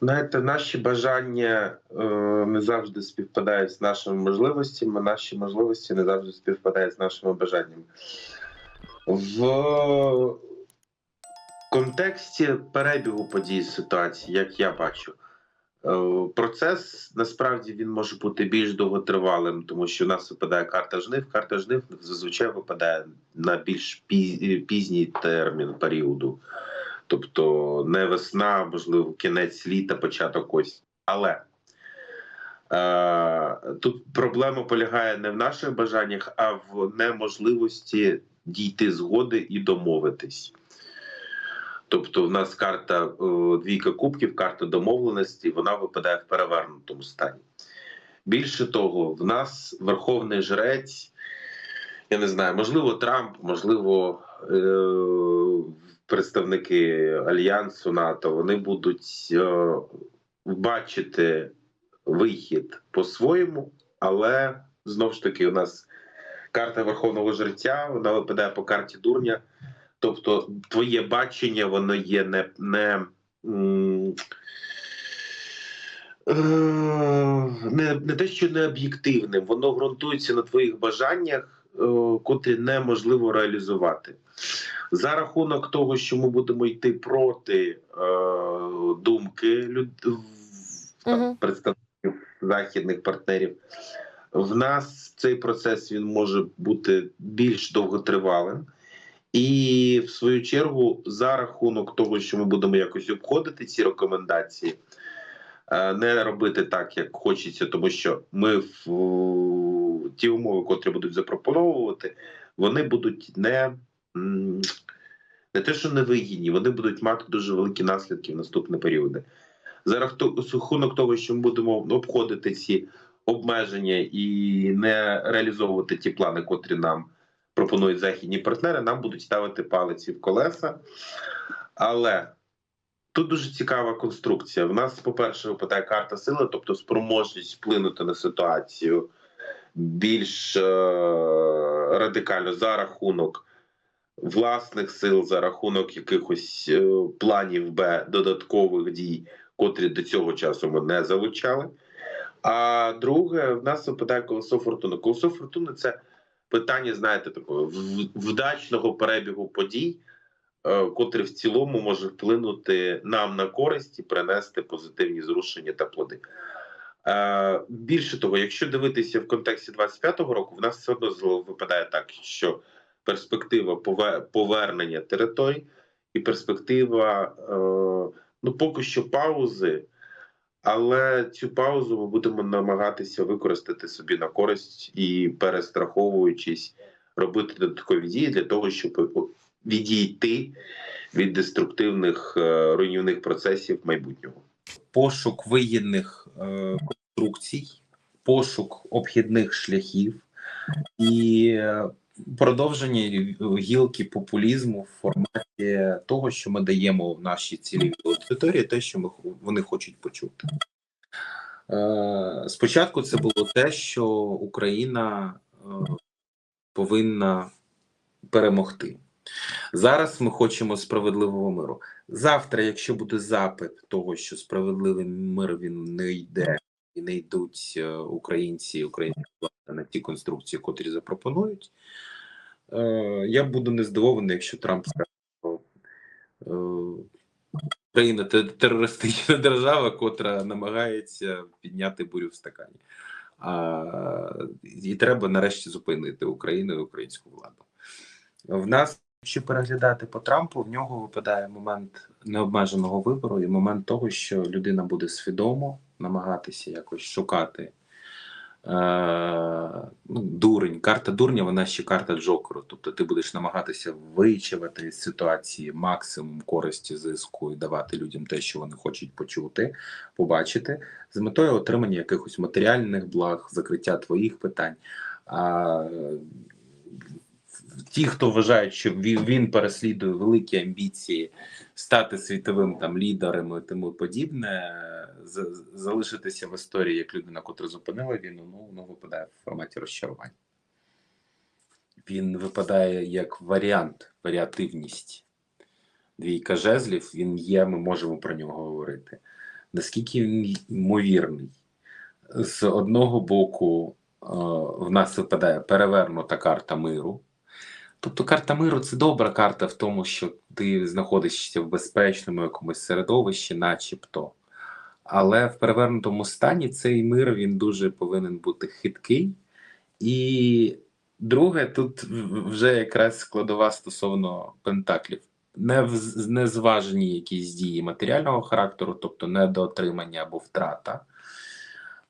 Знаєте, наші бажання е, не завжди співпадають з нашими можливостями, наші можливості не завжди співпадають з нашими бажаннями. В контексті перебігу подій ситуації, як я бачу, е, процес насправді він може бути більш довготривалим, тому що у нас випадає карта жнив. Карта жнив зазвичай випадає на більш пізній термін періоду. Тобто не весна, можливо, кінець літа, початок осінь. Але е, тут проблема полягає не в наших бажаннях, а в неможливості дійти згоди і домовитись. Тобто, в нас карта е, двійка кубків, карта домовленості, вона випадає в перевернутому стані. Більше того, в нас верховний жрець, я не знаю, можливо, Трамп, можливо, е, представники Альянсу НАТО, вони будуть е, бачити вихід по-своєму, але знову ж таки, у нас карта Верховного жреця, вона випадає по карті дурня. Тобто, твоє бачення, воно є не. не е, не, не те, що не об'єктивним, воно ґрунтується на твоїх бажаннях, е, котрі неможливо реалізувати. За рахунок того, що ми будемо йти проти е, думки люд... Мгм. представників західних партнерів, в нас цей процес він може бути більш довготривалим. І в свою чергу, за рахунок того, що ми будемо якось обходити ці рекомендації, е, не робити так, як хочеться, тому що ми в ті умови, котрі будуть запропоновувати, вони будуть не, не те, що невигідні, вони будуть мати дуже великі наслідки в наступні періоди. За рахунок- рахунок того, що ми будемо обходити ці обмеження і не реалізовувати ті плани, котрі нам пропонують західні партнери, нам будуть ставити палиці в колеса. Але тут дуже цікава конструкція. В нас, по-перше, випадає карта сили, тобто спроможність вплинути на ситуацію більш е- радикально за рахунок власних сил, за рахунок якихось е- планів Б додаткових дій, котрі до цього часу ми не залучали. А друге, в нас випадає колесо фортуни. Колесо фортуни це питання, знаєте, такого вдачного перебігу подій, е, котрий в цілому може вплинути нам на користь і принести позитивні зрушення та плоди. Е, Більше того, якщо дивитися в контексті 25-го року, в нас все одно випадає так, що перспектива повернення територій і перспектива е, ну поки що паузи. Але цю паузу ми будемо намагатися використати собі на користь і перестраховуючись, робити додаткові дії для того, щоб відійти від деструктивних е, руйнівних процесів майбутнього. пошук вигідних е, конструкцій, пошук обхідних шляхів і продовження гілки популізму в форматі того, що ми даємо в нашій цілій аудиторії, те, що ми, вони хочуть почути. Е, спочатку це було те, що Україна е, повинна перемогти. Зараз ми хочемо справедливого миру. Завтра, якщо буде запит того, що справедливий мир він не йде і не йдуть е, українці, українські влади на ті конструкції, котрі запропонують, е, я буду не здивований, якщо Трамп скаже, що е, Україна терористична держава, котра намагається підняти бурю в стакані. А, і треба нарешті зупинити Україну і українську владу. В нас, якщо переглядати по Трампу, в нього випадає момент необмеженого вибору і момент того, що людина буде свідомо намагатися якось шукати. Е, ну, дурень, карта дурня, вона ще карта Джокеру. Тобто ти будеш намагатися вичавати з ситуації максимум користі зиску і давати людям те, що вони хочуть почути, побачити, з метою отримання якихось матеріальних благ, закриття твоїх питань. А ті, хто вважають, що він, переслідує великі амбіції стати світовим там лідером і тому подібне, залишитися в історії як людина, котра зупинила війну, ну воно випадає в форматі розчарувань. Він випадає як варіант, варіативність. Двійка жезлів, він є, ми можемо про нього говорити. наскільки він ймовірний. З одного боку, е, в нас випадає перевернута карта миру. Тобто карта миру це добра карта в тому, що ти знаходишся в безпечному якомусь середовищі, начебто. Але в перевернутому стані цей мир він дуже повинен бути хиткий. І друге, тут вже якраз складова стосовно пентаклів. Не, вз- не якісь дії матеріального характеру, тобто недоотримання або втрата.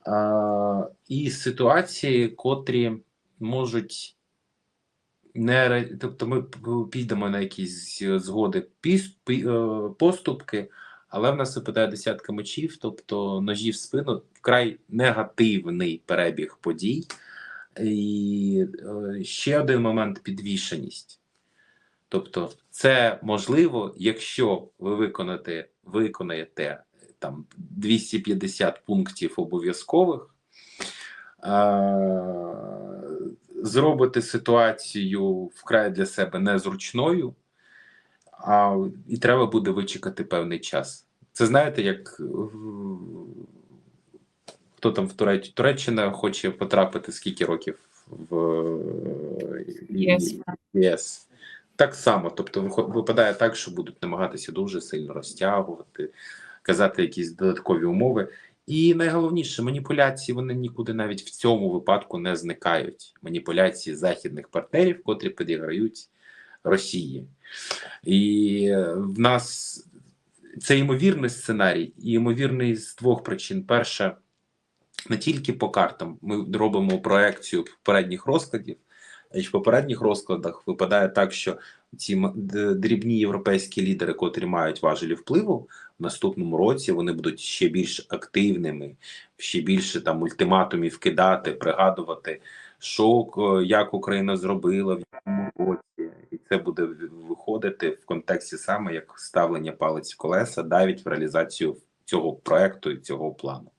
А, і ситуації, котрі можуть не тобто ми підемо на якісь згоди піс, пі- е, поступки, але в нас випадає десятка мечів, тобто ножі в спину, вкрай негативний перебіг подій. І е, ще один момент підвішеність. Тобто, це можливо, якщо ви виконаєте, виконаєте там 250 пунктів обов'язкових, зробите ситуацію вкрай для себе незручною, а і треба буде вичекати певний час. Це знаєте, як е, хто там в Туреч... Туреччина хоче потрапити скільки років в е, Єс. ЄС. Так само, тобто випадає так, що будуть намагатися дуже сильно розтягувати, казати якісь додаткові умови. І найголовніше, маніпуляції вони нікуди навіть в цьому випадку не зникають. Маніпуляції західних партнерів, котрі підіграють Росії. І е, в нас це ймовірний сценарій, і ймовірний з двох причин. Перша, не тільки по картам. Ми робимо проекцію попередніх розкладів. І в попередніх розкладах випадає так, що ці дрібні європейські лідери, котрі мають важелі впливу, в наступному році вони будуть ще більш активними, ще більше там ультиматумів кидати, пригадувати, що е, як Україна зробила в якому році, це буде виходити в контексті саме як ставлення палець в колеса, навіть в реалізацію цього проекту і цього плану.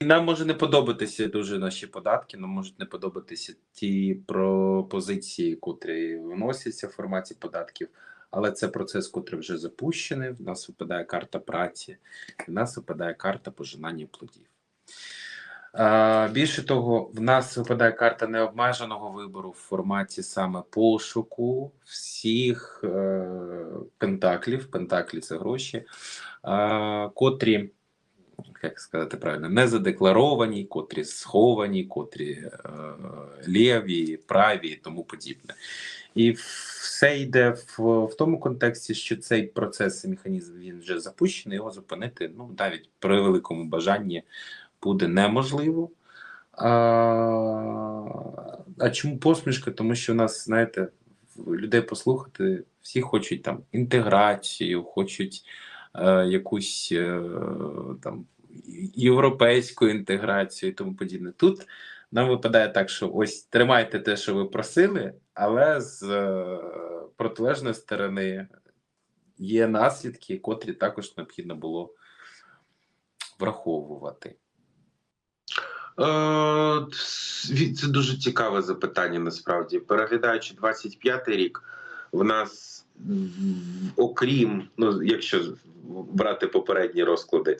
Нам може не подобатися дуже наші податки, нам можуть не подобатися ті пропозиції, котрі виносяться в форматі податків, але це процес, котрий вже запущений. В нас випадає карта праці, в нас випадає карта пожинання плодів. Більше того, в нас випадає карта необмеженого вибору в форматі саме пошуку всіх е, пентаклів. Пентаклі це гроші, котрі як сказати правильно, не задекларовані, котрі сховані, котрі е, ліві, праві і тому подібне. І все йде в, в тому контексті, що цей процес механізм він вже запущений, його зупинити ну, навіть при великому бажанні буде неможливо. А, а чому посмішка? Тому що у нас, знаєте, людей послухати, всі хочуть там інтеграцію, хочуть е, якусь е, там європейську інтеграцію і тому подібне. Тут нам випадає так, що ось тримайте те, що ви просили, але з е, протилежної сторони є наслідки, котрі також необхідно було враховувати. Е, Це дуже цікаве запитання. Насправді, переглядаючи 25-й рік, в нас окрім, ну якщо брати попередні розклади,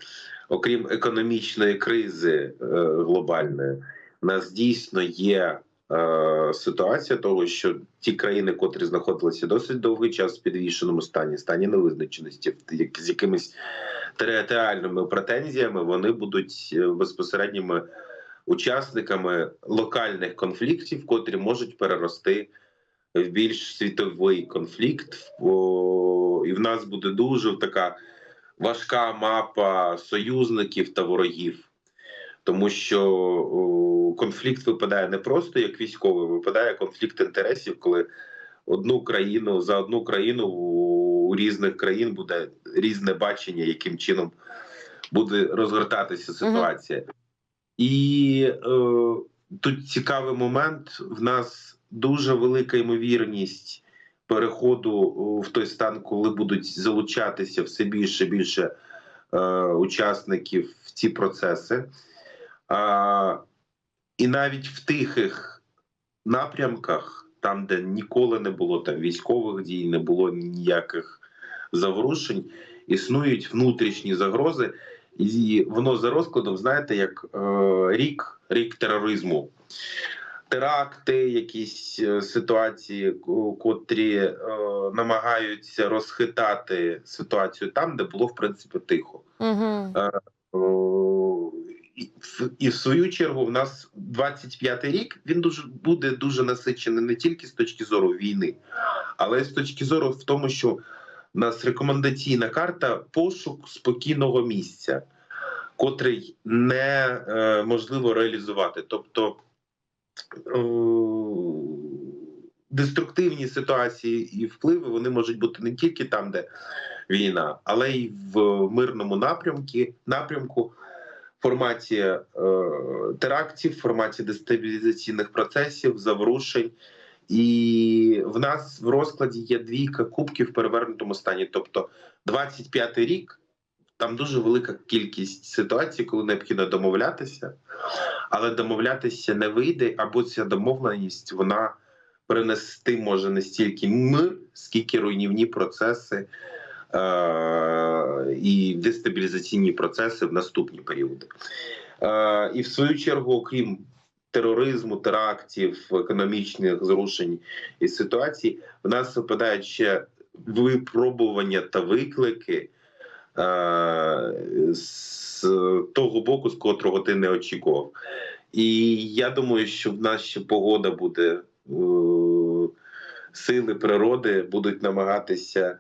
окрім економічної кризи е, глобальної, в нас дійсно є е, ситуація того, що ті країни, котрі знаходилися досить довгий час в підвішеному стані, стані невизначеності, як- з якимись територіальними претензіями, вони будуть е, безпосередніми учасниками локальних конфліктів, котрі можуть перерости в більш світовий конфлікт. О, І в нас буде дуже така важка мапа союзників та ворогів, тому що о, конфлікт випадає не просто як військовий, випадає конфлікт інтересів, коли одну країну за одну країну у різних країн буде різне бачення, яким чином буде розгортатися ситуація. І е, тут цікавий момент. В нас дуже велика ймовірність переходу в той стан, коли будуть залучатися все більше і більше е, учасників в ці процеси. А, і навіть в тихих напрямках, там, де ніколи не було там військових дій, не було ніяких заворушень, існують внутрішні загрози, І воно за розкладом, знаєте, як е, рік, рік тероризму. Теракти, якісь е, ситуації, котрі е, намагаються розхитати ситуацію там, де було в принципі тихо. Угу. О, і в- І в свою чергу в нас 25-й рік він дуже буде дуже насичений не тільки з точки зору війни, але й з точки зору в тому, що нас рекомендаційна карта пошук спокійного місця, котрий не е, реалізувати. Тобто е, деструктивні ситуації і впливи вони можуть бути не тільки там, де війна, але й в мирному напрямку, напрямку форматі е, терактів, форматі дестабілізаційних процесів, заворушень. І в нас в розкладі є двійка кубків в перевернутому стані. Тобто 25-й рік там дуже велика кількість ситуацій, коли необхідно домовлятися, але домовлятися не вийде, або ця домовленість вона принести може не стільки мир, скільки руйнівні процеси е- і дестабілізаційні процеси в наступні періоди. Е- і в свою чергу, окрім тероризму, терактів, економічних зрушень і ситуацій, в нас випадають ще випробування та виклики е- з того боку, з котрого ти не очікував. І я думаю, що в нас ще погода буде. е, Сили природи будуть намагатися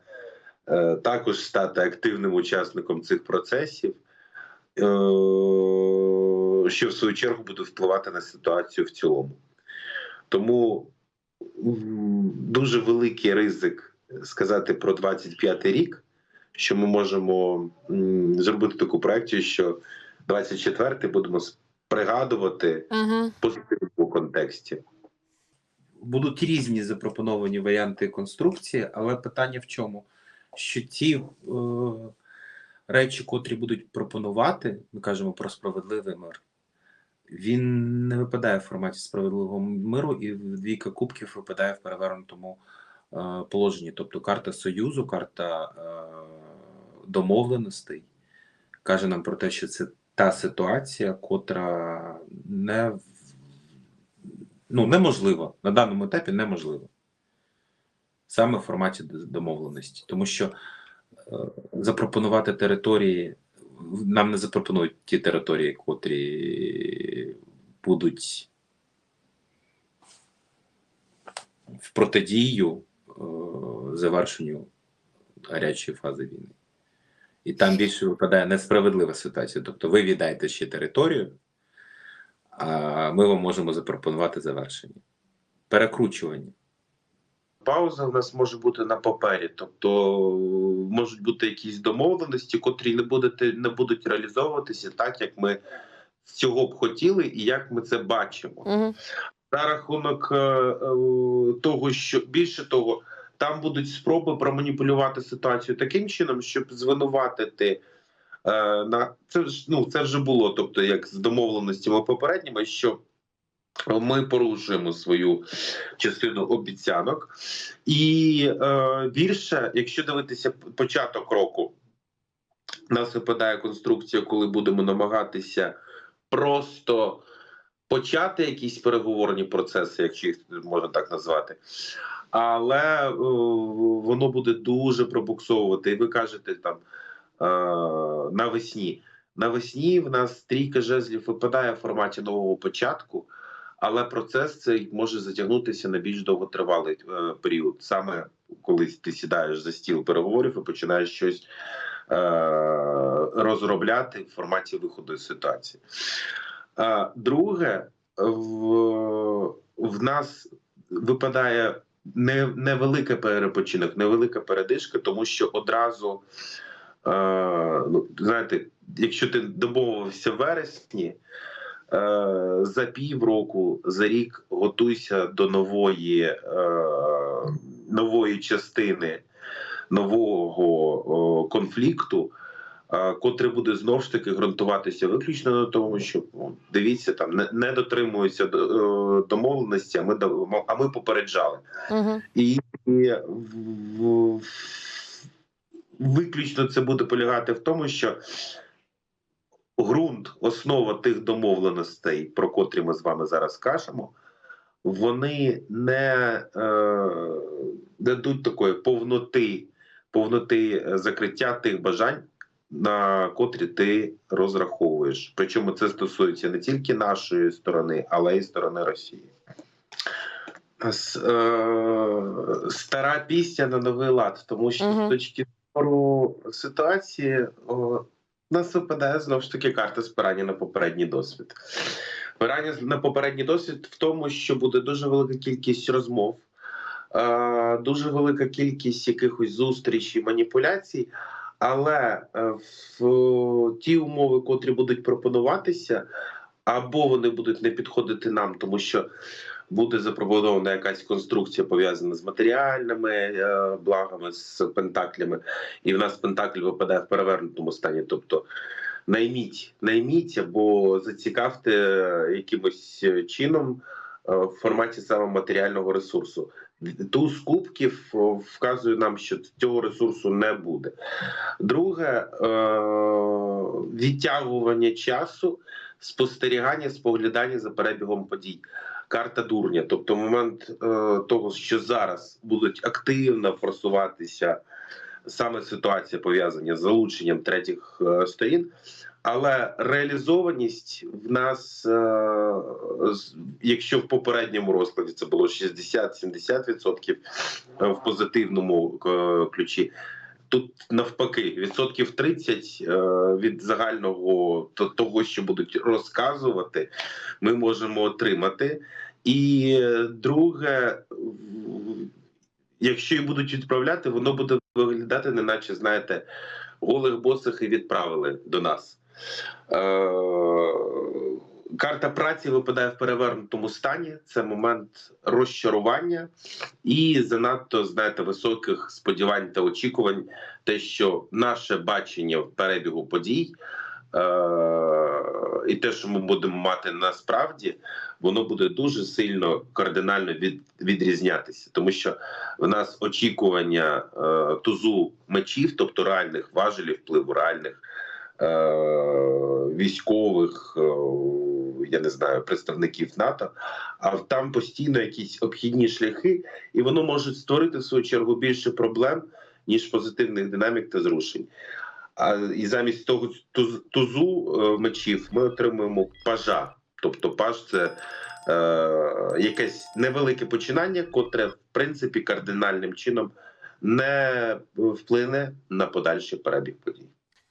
е, також стати активним учасником цих процесів, що в свою чергу буде впливати на ситуацію в цілому. Тому дуже великий ризик сказати про 25-й рік, що ми можемо зробити таку проекцію, що 24-й будемо пригадувати в позитивному контексті. Будуть різні запропоновані варіанти конструкції, але питання в чому? Що ті е, речі, котрі будуть пропонувати, ми кажемо про справедливий мир, він не випадає в форматі справедливого миру, і двійка кубків випадає в перевернутому е, положенні. Тобто карта союзу, карта е, домовленостей каже нам про те, що це та ситуація, котра не ну, неможливо на даному етапі неможливо. Саме в форматі домовленості. Тому що е, запропонувати території, нам не запропонують ті території, котрі будуть в протидію е, завершенню гарячої фази війни. І там більше випадає несправедлива ситуація. Тобто ви віддаєте ще територію, а ми вам можемо запропонувати завершення. Перекручування. Пауза в нас може бути на папері, тобто можуть бути якісь домовленості, котрі не будете не будуть реалізовуватися так, як ми цього б хотіли, і як ми це бачимо. Угу. За рахунок е, е, того, що більше того, там будуть спроби проманіпулювати ситуацію таким чином, щоб звинуватити. е, На це ж ну це вже було, тобто як з домовленостями попередніми, що ми порушуємо свою частину обіцянок, і е, більше, якщо дивитися початок року, нас випадає конструкція, коли будемо намагатися просто почати якісь переговорні процеси, якщо їх можна так назвати. Але е, воно буде дуже пробуксовувати. І ви кажете там е, навесні. Навесні в нас трійка жезлів випадає в форматі нового початку, але процес цей може затягнутися на більш довготривалий е, період. Саме коли ти сідаєш за стіл переговорів і починаєш щось розробляти в форматі виходу з ситуації. Е, друге, в, в нас випадає не, невелика перепочинок, невелика передишка, тому що одразу, е, ну, знаєте, якщо ти домовився в вересні, е, за півроку, за рік готуйся до нової, е, нової частини нового конфлікту, е, котрий буде знову ж таки ґрунтуватися виключно на тому, що ну, дивіться, там не, не дотримуються е, домовленості, а ми а ми попереджали. Угу. І в- виключно це буде полягати в тому, що ґрунт, основа тих домовленостей, про котрі ми з вами зараз кажемо, вони не е, дадуть такої повноти, повноти е, закриття тих бажань, на котрі ти розраховуєш. Причому це стосується не тільки нашої сторони, але й сторони Росії. Е, Стара пісня на новий лад, тому що Мгм. з точки зору ситуації о, нас випадає знову ж таки карта спирання на попередній досвід. Спирання на попередній досвід в тому, що буде дуже велика кількість розмов, е, дуже велика кількість якихось зустрічей, маніпуляцій. Але е, в ті умови, котрі будуть пропонуватися, або вони будуть не підходити нам, тому що буде запропонована якась конструкція пов'язана з матеріальними е, благами, з пентаклями, і в нас пентакль випадає в перевернутому стані. Тобто найміть, найміть або зацікавте якимось чином е, в форматі саме матеріального ресурсу. Туз кубків вказує нам, що цього ресурсу не буде. Друге е, відтягування часу, спостерігання, споглядання за перебігом подій. Карта дурня, тобто момент е, того, що зараз будуть активно форсуватися саме ситуація пов'язана з залученням третіх е, сторін, але реалізованість в нас, е, якщо в попередньому розкладі це було 60-70% е, в позитивному ключі. Тут навпаки, відсотків 30 е, від загального того, що будуть розказувати, ми можемо отримати. І друге, якщо і будуть відправляти, воно буде виглядати, неначе знаєте, голих босих і відправили до нас. Е, Карта праці випадає в перевернутому стані. Це момент розчарування і занадто знаєте високих сподівань та очікувань, те, що наше бачення в перебігу подій. Е, і те, що ми будемо мати насправді, воно буде дуже сильно кардинально від, відрізнятися, тому що в нас очікування е, тузу мечів, тобто реальних важелів впливу, реальних е, військових, е, я не знаю, представників НАТО, а там постійно якісь обхідні шляхи, і воно може створити в свою чергу більше проблем, ніж позитивних динамік та зрушень. А і замість того тузу е, мечів ми отримуємо пажа. Тобто паж це е, якесь невелике починання, котре в принципі кардинальним чином не вплине на подальший перебіг подій.